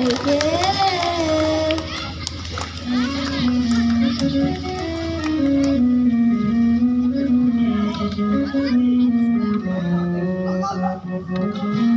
চাকার cycle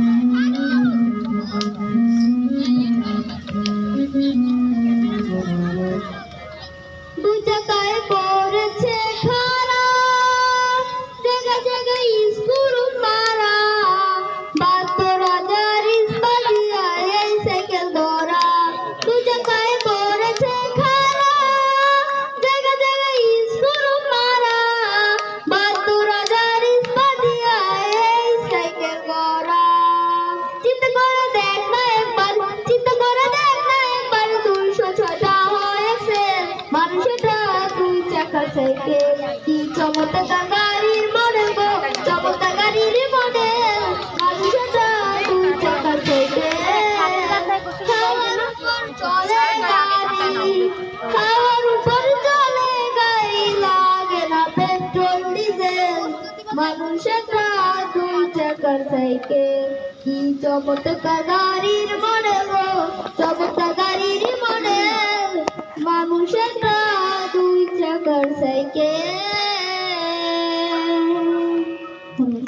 cycle কি চমৎকার গাড়ির মডেল গো চমৎকার গাড়ির মডেল মানুষটা দুই চাকা সাইকেল খাওয়ার উপর চলে গাড়ি খাওয়ার উপর চলে গাড়ি লাগে না পেট্রোল ডিজেল মানুষটা দুই চাকার সাইকেল কি চমৎকার গাড়ির মডেল। গো চমৎকার